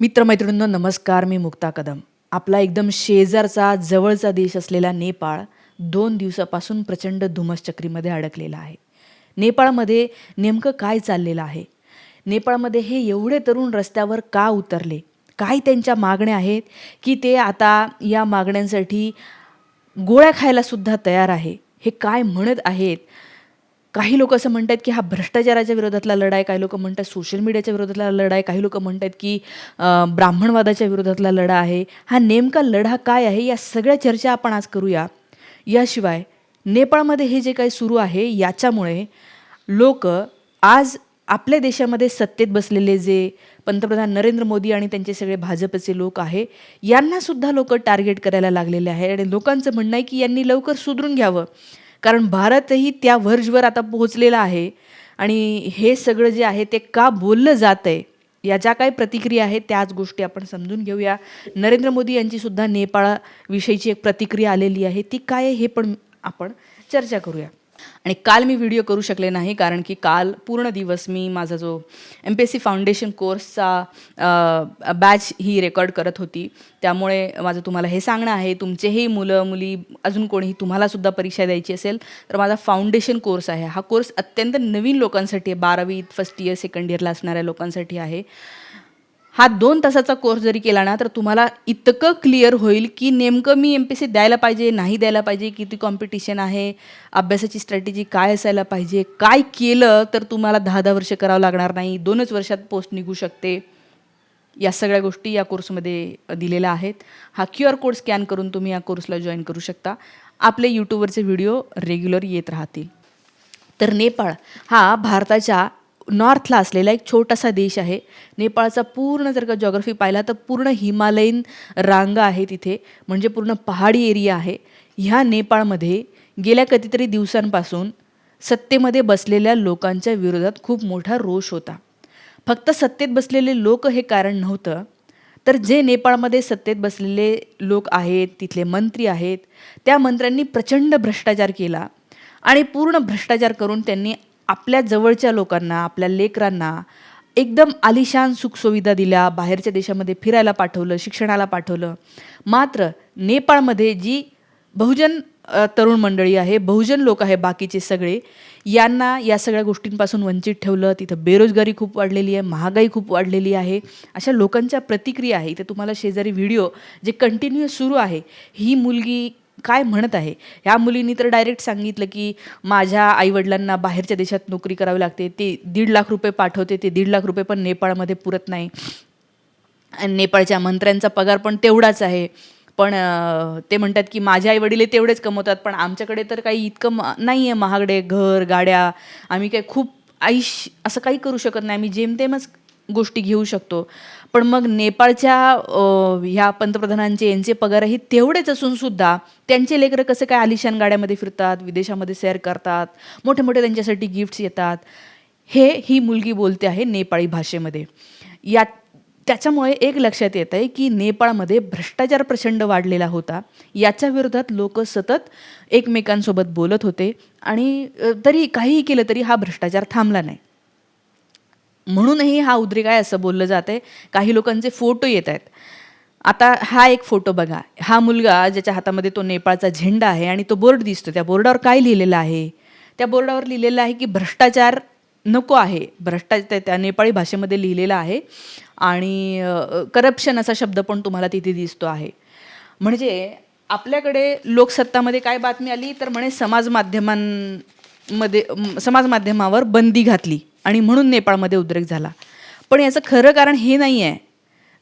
मित्रमैत्रिणींनो नमस्कार मी मुक्ता कदम. आपला एकदम शेजारचा जवळचा देश असलेला नेपाळ दोन दिवसापासून प्रचंड धुमसचक्रीमध्ये अडकलेला आहे. नेपाळमध्ये नेमकं काय चाललेलं आहे? नेपाळमध्ये हे एवढे तरुण रस्त्यावर का उतरले? काय त्यांच्या मागण्या आहेत की ते आता या मागण्यांसाठी गोळ्या खायलासुद्धा तयार आहे? हे काय म्हणत आहेत? काही लोक असं म्हणतात की हा भ्रष्टाचाराच्या विरोधातला लढा आहे काही लोक म्हणतात सोशल मीडियाच्या विरोधातला लढा आहे काही लोक म्हणतात की ब्राह्मणवादाच्या विरोधातला लढा आहे. हा नेमका लढा काय आहे? या सगळ्या चर्चा आपण आज करूया. याशिवाय नेपाळमध्ये हे जे काही सुरू आहे याच्यामुळे लोक आज आपल्या देशामध्ये सत्तेत बसलेले जे पंतप्रधान नरेंद्र मोदी आणि त्यांचे सगळे भाजपचे लोक आहे यांनासुद्धा लोक टार्गेट करायला लागलेले आहे. आणि लोकांचं म्हणणं आहे की यांनी लवकर सुधरून घ्यावं. कारण भारतही त्या व्हर्जवर आता पोहोचलेला आहे. आणि हे सगळं जे आहे ते का बोललं जात आहे या ज्या काही प्रतिक्रिया आहेत त्याच गोष्टी आपण समजून घेऊया. नरेंद्र मोदी यांची सुद्धा नेपाळविषयीची एक प्रतिक्रिया आलेली आहे. ती काय आहे हे पण आपण चर्चा करूया. आणि काल मी व्हिडिओ करू शकले नाही कारण की काल पूर्ण दिवस मी माझा जो M P S C foundation कोर्सचा बॅच ही रेकॉर्ड करत होती. त्यामुळे माझं तुम्हाला हे सांगणं आहे तुमचेही मुलं मुली अजून कोणीही तुम्हालासुद्धा परीक्षा द्यायची असेल तर माझा फाउंडेशन कोर्स आहे. हा कोर्स अत्यंत नवीन लोकांसाठी आहे. बारावी फर्स्ट इयर सेकंड इयरला असणाऱ्या लोकांसाठी आहे. हा दोन तासाचा कोर्स जरी केला ना तर तुम्हाला इतकं क्लिअर होईल की नेमकं मी एम पी सी द्यायला पाहिजे नाही द्यायला पाहिजे किती कॉम्पिटिशन आहे अभ्यासाची स्ट्रॅटेजी काय असायला पाहिजे काय केलं तर तुम्हाला दहा दहा वर्ष करावं लागणार नाही दोनच वर्षात पोस्ट निघू शकते. या सगळ्या गोष्टी या कोर्समध्ये दिलेल्या आहेत. हा क्यू आर कोड स्कॅन करून तुम्ही या कोर्सला जॉईन करू शकता. आपले यूट्यूबवरचे व्हिडिओ रेग्युलर येत राहतील. तर नेपाळ हा भारताच्या नॉर्थला असलेला एक छोटासा देश आहे. नेपाळचा पूर्ण जर का जॉग्रफी पाहिला तर पूर्ण हिमालयीन रांगा आहे तिथे म्हणजे पूर्ण पहाडी एरिया आहे. ह्या नेपाळमध्ये गेल्या कधीतरी दिवसांपासून सत्तेमध्ये बसलेल्या लोकांच्या विरोधात खूप मोठा रोष होता. फक्त सत्तेत बसलेले लोक हे कारण नव्हतं. तर जे नेपाळमध्ये सत्तेत बसलेले लोक आहेत तिथले मंत्री आहेत त्या मंत्र्यांनी प्रचंड भ्रष्टाचार केला आणि पूर्ण भ्रष्टाचार करून त्यांनी आपल्या जवळच्या लोकांना आपल्या लेकरांना एकदम आलिशान सुखसुविधा दिल्या बाहेरच्या देशामध्ये फिरायला पाठवलं शिक्षणाला पाठवलं. मात्र नेपाळमध्ये जी बहुजन तरुण मंडळी आहे बहुजन लोक आहे बाकीचे सगळे यांना या सगळ्या गोष्टींपासून वंचित ठेवलं. तिथं बेरोजगारी खूप वाढलेली आहे महागाई खूप वाढलेली आहे. अशा लोकांच्या प्रतिक्रिया आहे. इथे तुम्हाला शेजारी व्हिडिओ जे कंटिन्यू सुरू आहे ही मुलगी काय म्हणत आहे? ह्या मुलींनी तर डायरेक्ट सांगितलं की माझ्या आईवडिलांना बाहेरच्या देशात नोकरी करावी लागते. ते दीड लाख रुपये पाठवते. ते दीड लाख रुपये पण नेपाळमध्ये पुरत नाही. आणि नेपाळच्या मंत्र्यांचा पगार पण तेवढाच आहे. पण ते म्हणतात की माझे आई वडील तेवढेच कमवतात. पण आमच्याकडे तर काही इतकं म नाही आहे महागडे घर गाड्या. आम्ही काही खूप आईश असं काही करू शकत नाही. आम्ही जेमतेमच गोष्टी घेऊ शकतो. पण मग नेपाळच्या ह्या पंतप्रधानांचे यांचे पगारही तेवढेच असून सुद्धा त्यांचे लेकरं कसं काय आलिशान गाड्यामध्ये फिरतात विदेशामध्ये सैर करतात मोठे मोठे त्यांच्यासाठी गिफ्ट्स येतात हे ही मुलगी बोलते आहे नेपाळी भाषेमध्ये. या त्याच्यामुळे एक लक्षात येत आहे की नेपाळमध्ये भ्रष्टाचार प्रचंड वाढलेला होता. याच्या विरोधात लोक सतत एकमेकांसोबत बोलत होते आणि तरी काहीही केलं तरी हा भ्रष्टाचार थांबला नाही. म्हणूनही हा उद्रेक आहे असं बोललं जाते आहे काही लोकांचे फोटो येत आहेत. आता हा एक फोटो बघा. हा मुलगा ज्याच्या हातामध्ये तो नेपाळचा झेंडा आहे आणि तो बोर्ड दिसतो त्या बोर्डावर काय लिहिलेलं आहे? त्या बोर्डावर लिहिलेलं आहे की भ्रष्टाचार नको आहे. भ्रष्टाचार त्या नेपाळी भाषेमध्ये लिहिलेलं आहे. आणि करप्शन असा शब्द पण तुम्हाला तिथे दिसतो आहे. म्हणजे आपल्याकडे लोकसत्तामध्ये काय बातमी आली? तर म्हणे समाज माध्यमांमध्ये समाज माध्यमावर बंदी घातली. आणि म्हणून नेपाळमध्ये उद्रेक झाला. पण याचं खरं कारण हे नाही आहे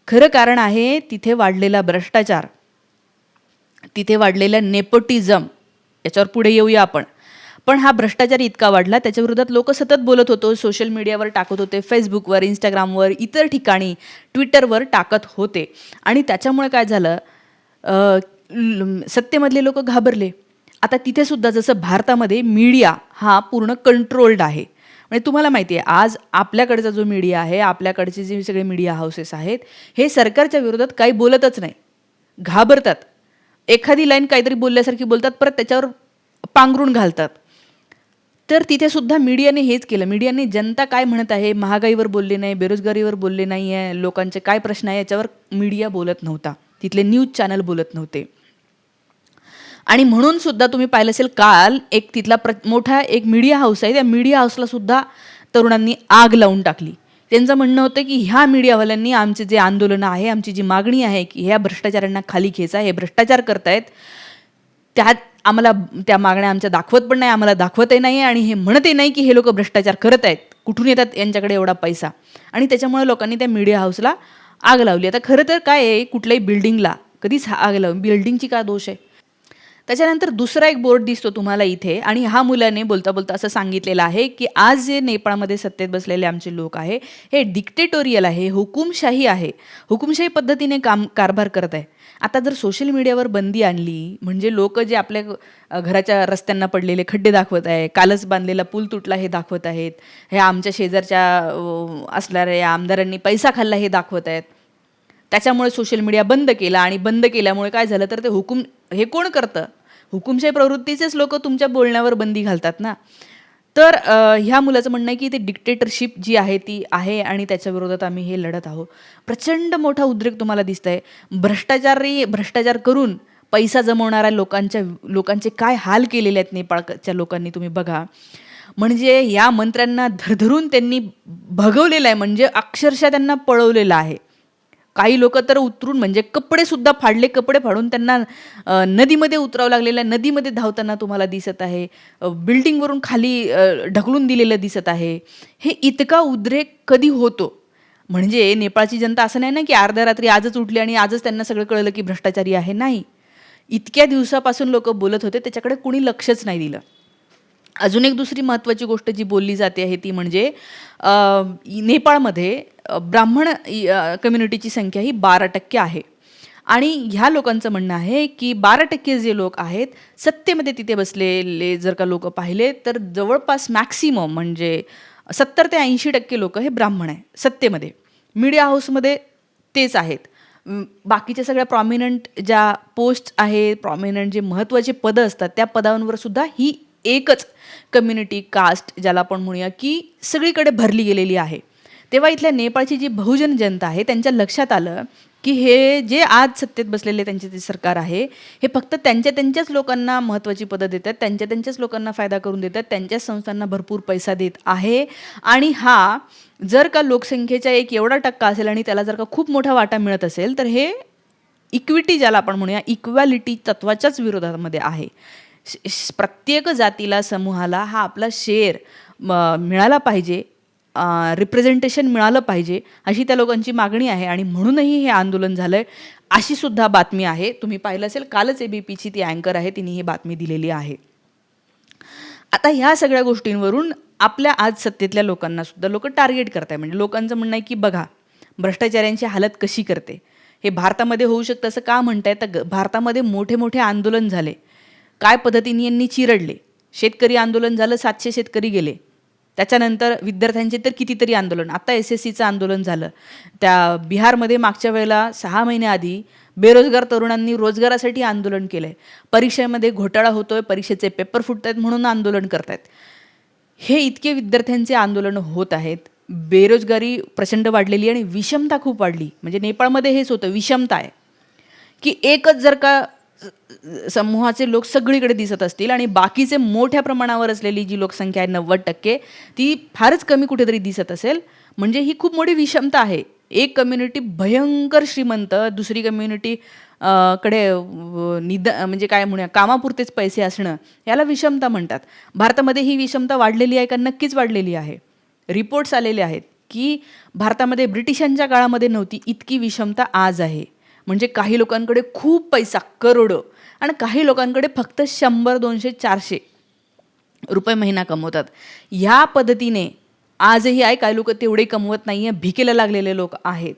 खरं कारण आहे तिथे वाढलेला भ्रष्टाचार. तिथे वाढलेला नेपोटिझम. याच्यावर पुढे येऊया आपण. पण हा भ्रष्टाचार इतका वाढला त्याच्या विरोधात लोक सतत बोलत होतो सोशल मीडियावर टाकत होते फेसबुकवर इंस्टाग्रामवर इतर ठिकाणी ट्विटरवर टाकत होते. आणि त्याच्यामुळे काय झालं? सत्तेमधले लोक घाबरले. आता तिथेसुद्धा जसं भारतामध्ये मीडिया हा पूर्ण कंट्रोल्ड आहे. म्हणजे तुम्हाला माहिती आहे आज आपल्याकडचा जो मीडिया आहे आपल्याकडचे जे सगळे मीडिया हाऊसेस आहेत हे सरकारच्या विरोधात काही बोलतच नाही. घाबरतात. एखादी लाईन काहीतरी बोलल्यासारखी बोलतात परत त्याच्यावर पांघरून घालतात. तर तिथे सुद्धा मीडियाने हेच केलं. मीडियाने जनता काय म्हणत आहे महागाईवर बोलले नाही बेरोजगारीवर बोलले नाही आहे लोकांचे काय प्रश्न आहे याच्यावर मीडिया बोलत नव्हता. तिथले न्यूज चॅनल बोलत नव्हते. आणि म्हणून सुद्धा तुम्ही पाहिलं असेल काल एक तिथला प्र मोठा एक मीडिया हाऊस आहे. त्या मीडिया हाऊसला सुद्धा तरुणांनी आग लावून टाकली. त्यांचं म्हणणं होतं की ह्या मीडियावाल्यांनी आमचे जे आंदोलनं आहे आमची जी मागणी आहे की ह्या भ्रष्टाचारांना खाली खेचा हे भ्रष्टाचार करतायत त्यात आम्हाला त्या मागण्या आमच्या दाखवत पण नाही आम्हाला दाखवतही नाही आणि हे म्हणतही नाही की हे लोक भ्रष्टाचार करत आहेत कुठून येतात यांच्याकडे एवढा पैसा? आणि त्याच्यामुळे लोकांनी त्या मीडिया हाऊसला आग लावली. आता खरं तर काय आहे कुठल्याही बिल्डिंगला कधीच आग लावून बिल्डिंगची का दोष आहे? त्याच्यानंतर दुसरा एक बोर्ड दिसतो तुम्हाला इथे आणि हा मुलाने बोलता बोलता असं सांगितलेलं आहे की आज जे नेपाळमध्ये सत्तेत बसलेले आमचे लोक आहे हे डिक्टेटोरियल आहे हुकुमशाही आहे. हुकुमशाही पद्धतीने काम कारभार करत आहे. आता जर सोशल मीडियावर बंदी आणली म्हणजे लोक जे आपल्या घराच्या रस्त्यांना पडलेले खड्डे दाखवत आहे कालच बांधलेला पूल तुटला हे दाखवत आहेत हे आमच्या शेजारच्या असणाऱ्या आमदारांनी पैसा खाल्ला हे दाखवत आहेत. त्याच्यामुळे सोशल मीडिया बंद केला आणि बंद केल्यामुळे काय झालं? तर ते हुकूम हे कोण करतं? हुकुमशाही प्रवृत्तीचेच लोक तुमच्या बोलण्यावर बंदी घालतात ना? तर ह्या मुलाचं म्हणणं आहे की ते डिक्टेटरशिप जी आहे ती आहे आणि त्याच्या विरोधात आम्ही हे लढत आहोत. प्रचंड मोठा उद्रेक तुम्हाला दिसत आहे भ्रष्टाचारी भ्रष्टाचार करून पैसा जमवणाऱ्या लोकांच्या लोकांचे काय हाल केलेले आहेत नेपाळच्या लोकांनी तुम्ही बघा. म्हणजे या मंत्र्यांना धरधरून त्यांनी भगवलेलं आहे. म्हणजे अक्षरशः त्यांना पळवलेलं आहे. काही लोक तर उतरून म्हणजे कपडे सुद्धा फाडले कपडे फाडून त्यांना नदीमध्ये उतरावं लागलेलं आहे. नदीमध्ये धावताना तुम्हाला दिसत आहे. बिल्डिंगवरून खाली ढकलून दिलेलं दिसत आहे. हे इतका उद्रेक कधी होतो? म्हणजे नेपाळची जनता असं नाही ना की अर्ध्या रात्री आजच उठली आणि आजच त्यांना सगळं कळलं की भ्रष्टाचारी आहे? नाही. इतक्या दिवसापासून लोक बोलत होते त्याच्याकडे कुणी लक्षच नाही दिलं. अजून एक दुसरी महत्त्वाची गोष्ट जी बोलली जाते आहे ती म्हणजे नेपाळमध्ये ब्राह्मण कम्युनिटीची संख्या ही बारा टक्के आहे. आणि ह्या लोकांचं म्हणणं आहे की बारा टक्के जे लोक आहेत सत्तेमध्ये तिथे बसलेले जर का लोक पाहिले तर जवळपास मॅक्सिमम म्हणजे सत्तर ते ऐंशी टक्के लोक हे ब्राह्मण आहे सत्तेमध्ये. मीडिया हाऊसमध्ये तेच आहेत. बाकीच्या सगळ्या प्रॉमिनंट ज्या पोस्ट आहे प्रॉमिनंट जे महत्त्वाचे पदं असतात त्या पदांवर सुद्धा ही एकच कम्युनिटी कास्ट ज्याला आपण म्हणूया की सगळीकडे भरली गेलेली आहे. तेव्हा इथल्या नेपाळची जी बहुजन जनता आहे त्यांच्या लक्षात आलं की हे जे आज सत्तेत बसलेले त्यांचे जे सरकार आहे हे फक्त त्यांच्या त्यांच्याच लोकांना महत्त्वाची पदं देतात त्यांच्या त्यांच्याच लोकांना फायदा करून देतात त्यांच्याच संस्थांना भरपूर पैसा देत आहे. आणि हा जर का लोकसंख्येचा एक एवढा टक्का असेल आणि त्याला जर का खूप मोठा वाटा मिळत असेल तर हे इक्विटी ज्याला आपण म्हणूया इक्वॅलिटी तत्वाच्याच विरोधामध्ये आहे. श- प्रत्येक जातीला समूहाला हा आपला शेअर मिळाला पाहिजे. रिप्रेझेंटेशन मिळालं पाहिजे अशी त्या लोकांची मागणी आहे आणि म्हणूनही हे आंदोलन झालंय. अशी सुद्धा बातमी आहे. तुम्ही पाहिलं असेल कालच ए बी पीची ती अँकर आहे तिने ही बातमी दिलेली आहे. आता ह्या सगळ्या गोष्टींवरून आपल्या आज सत्तेतल्या लोकांना सुद्धा लोक टार्गेट करताय. म्हणजे लोकांचं म्हणणं आहे की बघा भ्रष्टाचारांची हालत कशी करते? हे भारतामध्ये होऊ शकतं असं का म्हणताय? तर ग- भारतामध्ये मोठे मोठे आंदोलन झाले. काय पद्धतीने यांनी चिरडले? शेतकरी आंदोलन झालं सातशे शेतकरी गेले. त्याच्यानंतर विद्यार्थ्यांचे तर कितीतरी आंदोलन. आता एस एस सीचं आंदोलन झालं. त्या बिहारमध्ये मागच्या वेळेला सहा महिन्याआधी बेरोजगार तरुणांनी रोजगारासाठी आंदोलन केलं आहे परीक्षेमध्ये घोटाळा होतोय परीक्षेचे पेपर फुटत आहेत म्हणून आंदोलन करतायत. हे इतके विद्यार्थ्यांचे आंदोलन होत आहेत. बेरोजगारी प्रचंड वाढलेली आणि विषमता खूप वाढली. म्हणजे नेपाळमध्ये हेच होतं विषमता आहे. की एकच जर का समूहाचे लोक सगळीकडे दिसत असतील आणि बाकीचे मोठ्या प्रमाणावर असलेली जी लोकसंख्या आहे नव्वद टक्के ती फारच कमी कुठेतरी दिसत असेल. म्हणजे ही खूप मोठी विषमता आहे. एक कम्युनिटी भयंकर श्रीमंत दुसरी कम्युनिटी कडे निद म्हणजे काय म्हणूया कामापुरतेच पैसे असणं याला विषमता म्हणतात. भारतामध्ये ही विषमता वाढलेली आहे का? नक्कीच वाढलेली आहे. रिपोर्ट्स आलेले आहेत की भारतामध्ये ब्रिटिशांच्या काळामध्ये नव्हती इतकी विषमता आज आहे. म्हणजे काही लोकांकडे खूप पैसा करोडो आणि काही लोकांकडे फक्त शंभर दोनशे चारशे रुपये महिना कमवतात. ह्या पद्धतीने आजही आहे काही लोक तेवढे कमवत नाही आहे भिकेला लागलेले लोक आहेत.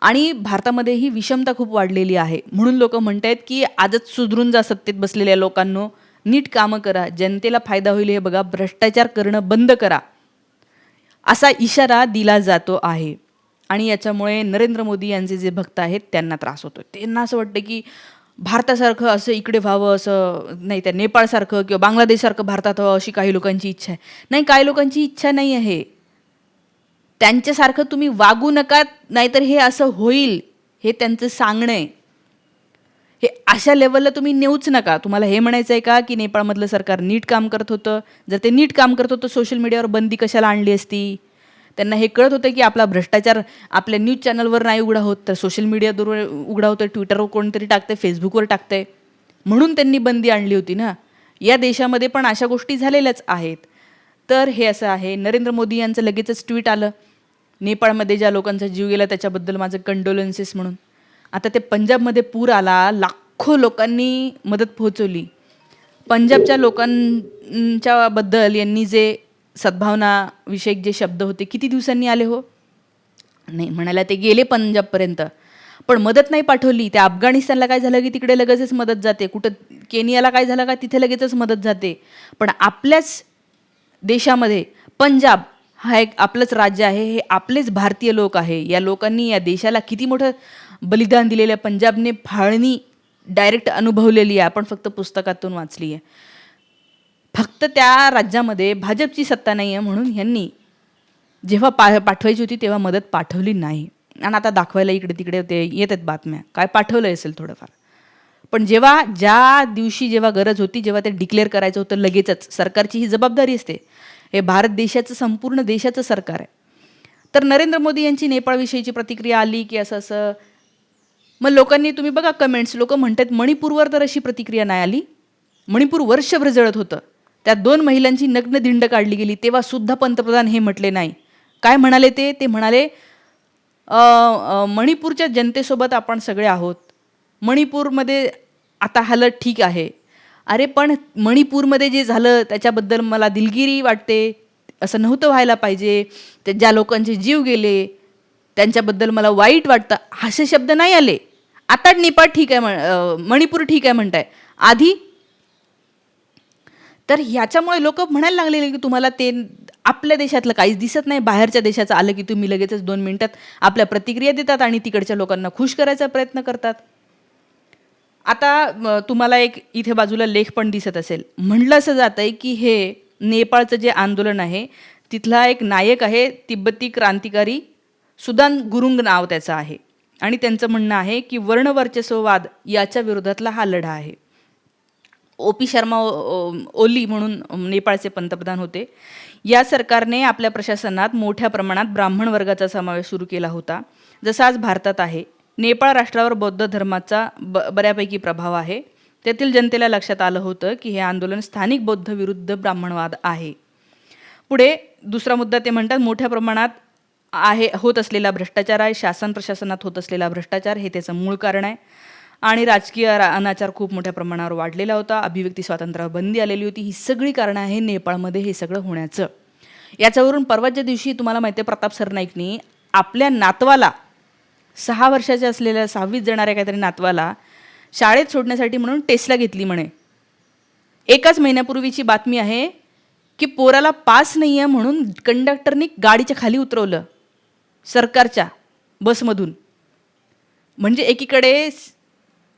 आणि भारतामध्ये ही विषमता खूप वाढलेली आहे. म्हणून लोक म्हणत आहेत की आजच सुधरून जा सत्तेत बसलेल्या लोकांनो नीट कामं करा. जनतेला फायदा होईल हे बघा. भ्रष्टाचार करणं बंद करा. असा इशारा दिला जातो आहे. आणि याच्यामुळे नरेंद्र मोदी यांचे जे भक्त आहेत त्यांना त्रास होतो त्यांना असं वाटतं की भारतासारखं असं इकडे व्हावं असं नाही त्या नेपाळसारखं किंवा बांगलादेशसारखं भारतात व्हावं अशी काही लोकांची इच्छा आहे. नाही काही लोकांची इच्छा नाही आहे. त्यांच्यासारखं तुम्ही वागू नका नाहीतर हे असं होईल हे त्यांचं सांगणं आहे. हे अशा लेवलला तुम्ही नेऊच नका. तुम्हाला हे म्हणायचं आहे का की नेपाळमधलं सरकार नीट काम करत होतं? जर ते नीट काम करत होतं सोशल मीडियावर बंदी कशाला आणली असती? त्यांना हे कळत होतं की आपला भ्रष्टाचार आपल्या न्यूज चॅनलवर नाही उघडा होत तर सोशल मीडियावर उघडा होतं ट्विटरवर कोणतरी टाकतंय फेसबुकवर टाकतंय. म्हणून त्यांनी बंदी आणली होती ना. या देशामध्ये पण अशा गोष्टी झालेल्याच आहेत. तर हे असं आहे. नरेंद्र मोदी यांचं लगेचच ट्विट आलं. नेपाळमध्ये ज्या लोकांचा जीव गेला त्याच्याबद्दल माझं कंडोलन्सेस म्हणून. आता ते पंजाबमध्ये पूर आला लाखो लोकांनी मदत पोहोचवली. पंजाबच्या लोकांच्या बद्दल यांनी जे सद्भावनाविषयक जे शब्द होते किती दिवसांनी आले हो? नाही म्हणायला ते गेले पंजाबपर्यंत. पण मदत नाही पाठवली. त्या अफगाणिस्तानला काय झालं की तिकडे लगेचच मदत जाते. कुठं केनियाला काय झालं का तिथे लगेचच मदत जाते. पण आपल्याच देशामध्ये पंजाब हा एक आपलंच राज्य आहे हे आपलेच भारतीय लोक आहे. या लोकांनी या देशाला किती मोठं बलिदान दिलेलं आहे. पंजाबने फाळणी डायरेक्ट अनुभवलेली आहे. आपण फक्त पुस्तकातून वाचली आहे फक्त त्या राज्यामध्ये भाजपची सत्ता नाही आहे म्हणून ह्यांनी जेव्हा पा पाठवायची होती तेव्हा मदत पाठवली नाही. आणि आता दाखवायला इकडे तिकडे ते येत आहेत बातम्या. काय पाठवलं असेल थोडंफार. पण जेव्हा ज्या दिवशी जेव्हा गरज होती जेव्हा ते डिक्लेअर करायचं होतं लगेचच सरकारची ही जबाबदारी असते. हे भारत देशाचं संपूर्ण देशाचं सरकार आहे. तर नरेंद्र मोदी यांची नेपाळविषयीची प्रतिक्रिया आली की असं असं मग लोकांनी तुम्ही बघा कमेंट्स लोक म्हणतात मणिपूरवर तर अशी प्रतिक्रिया नाही आली. मणिपूर वर्षभर जळत होतं. त्यात दोन महिलांची नग्न धिंड काढली गेली. तेव्हा सुद्धा पंतप्रधान हे म्हटले नाही. काय म्हणाले ते? ते म्हणाले मणिपूरच्या जनतेसोबत आपण सगळे आहोत. मणिपूरमध्ये आता हालत ठीक आहे. अरे पण मणिपूरमध्ये जे झालं त्याच्याबद्दल मला दिलगिरी वाटते. असं नव्हतं व्हायला पाहिजे. ते ज्या लोकांचे जीव गेले त्यांच्याबद्दल मला वाईट वाटतं. असे शब्द नाही आले. आता नेपाळ ठीक आहे मणिपूर ठीक आहे म्हणताय. आधी तर ह्याच्यामुळे लोक म्हणायला लागलेले की तुम्हाला ते आपल्या देशातलं काहीच दिसत नाही बाहेरच्या देशाचं आलं की तुम्ही लगेचच दोन मिनिटात आपल्या प्रतिक्रिया देतात आणि तिकडच्या लोकांना खुश करायचा प्रयत्न करतात. आता तुम्हाला एक इथे बाजूला लेख पण दिसत असेल. म्हणलं असं जात आहे की हे नेपाळचं जे आंदोलन आहे तिथला एक नायक आहे तिब्बती क्रांतिकारी सुदान गुरुंग नाव त्याचं आहे. आणि त्यांचं म्हणणं आहे की वर्णवर्चस्ववाद याच्या विरोधातला हा लढा आहे. ओ पी शर्मा ओ- ओली म्हणून नेपाळचे पंतप्रधान होते. या सरकारने आपल्या प्रशासनात मोठ्या प्रमाणात ब्राह्मण वर्गाचा समावेश सुरू केला होता. जसा आज भारतात आहे. नेपाळ राष्ट्रावर बौद्ध धर्माचा ब बऱ्यापैकी प्रभाव आहे. तेथील जनतेला लक्षात आलं होतं की हे आंदोलन स्थानिक बौद्ध विरुद्ध ब्राह्मणवाद आहे. पुढे दुसरा मुद्दा ते म्हणतात मोठ्या प्रमाणात आहे होत असलेला भ्रष्टाचार आहे शासन प्रशासनात होत असलेला भ्रष्टाचार हे त्याचं मूळ कारण आहे. आणि राजकीय रा- अनाचार खूप मोठ्या प्रमाणावर वाढलेला होता. अभिव्यक्ती स्वातंत्र्यावर बंदी आलेली होती. ही सगळी कारणं आहे नेपाळमध्ये हे सगळं होण्याचं. याच्यावरून परवाच्या दिवशी तुम्हाला माहिती आहे प्रताप सरनाईकनी आपल्या नातवाला सहा वर्षाच्या असलेल्या सहावीत जाणाऱ्या काहीतरी नातवाला शाळेत सोडण्यासाठी म्हणून टेस्ला घेतली म्हणे. एकाच महिन्यापूर्वीची बातमी आहे की पोराला पास नाही आहे म्हणून कंडक्टरनी गाडीच्या खाली उतरवलं सरकारच्या बसमधून. म्हणजे एकीकडे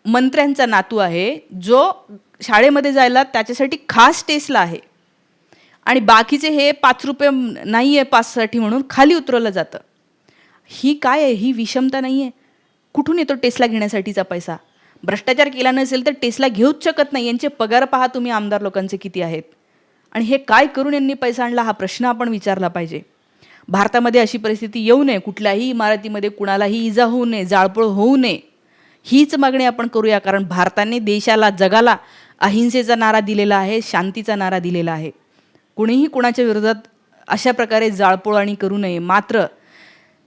मंत्र्यांचा नातू आहे जो शाळेमध्ये जायला त्याच्यासाठी खास टेस्टला आहे. आणि बाकीचे हे पाच रुपये नाही आहे पाससाठी म्हणून खाली उतरवलं जातं. ही काय आहे? ही विषमता नाही आहे. कुठून येतो टेस्ला घेण्यासाठीचा पैसा? भ्रष्टाचार केला नसेल तर टेस्ला घेऊच शकत नाही. यांचे पगार पहा तुम्ही आमदार लोकांचे किती आहेत. आणि हे काय करून यांनी पैसा आणला हा प्रश्न आपण विचारला पाहिजे. भारतामध्ये अशी परिस्थिती येऊ नये. कुठल्याही इमारतीमध्ये कुणालाही इजा होऊ नये जाळपोळ होऊ नये. हीच मागणी आपण करूया कारण भारताने देशाला जगाला अहिंसेचा नारा दिलेला आहे शांतीचा नारा दिलेला आहे. कुणीही कुणाच्या विरोधात अशा प्रकारे जाळपोळ आणि करू नये मात्र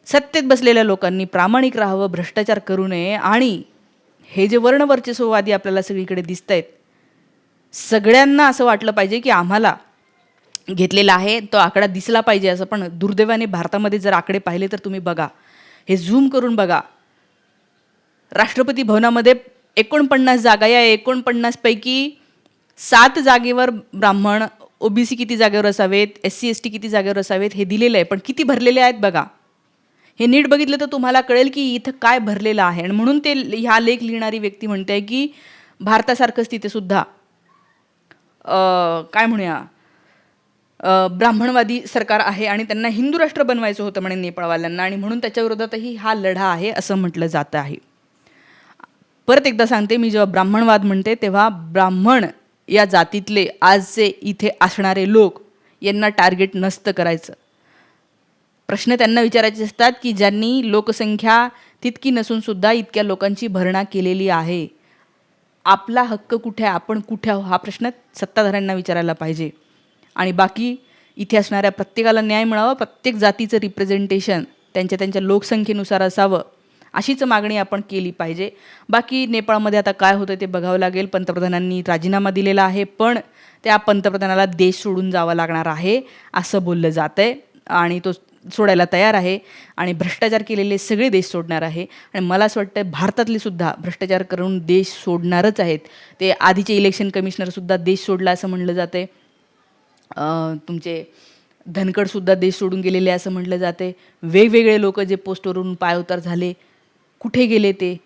सत्तेत बसलेल्या लोकांनी प्रामाणिक राहावं भ्रष्टाचार करू नये आणि हे जे वर्णवर्चस्ववादी आपल्याला सगळीकडे दिसत आहेत सगळ्यांना असं वाटलं पाहिजे की आम्हाला घेतलेला आहे तो आकडा दिसला पाहिजे असं पण दुर्दैवाने भारतामध्ये जर आकडे पाहिले तर तुम्ही बघा. हे झूम करून बघा. राष्ट्रपती भवनामध्ये एकोणपन्नास जागा या एकोणपन्नासपैकी सात जागेवर ब्राह्मण ओबीसी किती जागेवर असावेत एस सी एस टी किती जागेवर असावेत हे दिलेलं आहे. पण किती भरलेले आहेत बघा. हे नीट बघितलं तर तुम्हाला कळेल की इथं काय भरलेलं आहे. आणि म्हणून ते ह्या लेख लिहिणारी व्यक्ती म्हणते की भारतासारखंच तिथेसुद्धा काय म्हणूया ब्राह्मणवादी सरकार आहे आणि त्यांना हिंदू राष्ट्र बनवायचं होतं म्हणे नेपाळवाल्यांना आणि म्हणून त्याच्याविरोधातही हा लढा आहे असं म्हटलं जातं आहे. परत एकदा सांगते मी जेव्हा ब्राह्मणवाद म्हणते तेव्हा ब्राह्मण या जातीतले आजचे इथे असणारे लोक यांना टार्गेट नसतं करायचं. प्रश्न त्यांना विचारायचे असतात की ज्यांनी लोकसंख्या तितकी नसूनसुद्धा इतक्या लोकांची भरणा केलेली आहे आपला हक्क कुठे आहे आपण कुठे आहो हा प्रश्न सत्ताधाऱ्यांना विचारायला पाहिजे. आणि बाकी इथे असणाऱ्या प्रत्येकाला न्याय मिळावा प्रत्येक जातीचं रिप्रेझेंटेशन त्यांच्या त्यांच्या लोकसंख्येनुसार असावं. अशीच मागणी आपण केली पाहिजे. बाकी नेपाळमध्ये आता काय होतं ते बघावं लागेल. पंतप्रधानांनी राजीनामा दिलेला आहे पण त्या पंतप्रधानाला देश सोडून जावं लागणार आहे असं बोललं जातं आहे आणि तो सोडायला तयार आहे. आणि भ्रष्टाचार केलेले सगळे देश सोडणार आहे. आणि मला असं वाटतं भारतातले सुद्धा भ्रष्टाचार करून देश सोडणारच आहेत. ते आधीचे इलेक्शन कमिशनरसुद्धा देश सोडला असं म्हणलं जातं आहे तुमचे धनकडसुद्धा देश सोडून गेलेले असं म्हटलं जाते वेगवेगळे लोक जे पोस्टवरून पायउतार झाले कुठे गेले ते?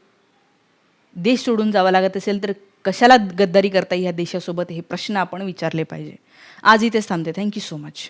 देश सोडून जावं लागत असेल तर कशाला गद्दारी करता ह्या देशासोबत? हे प्रश्न आपण विचारले पाहिजे. आज इथेच थांबते. Thank you so much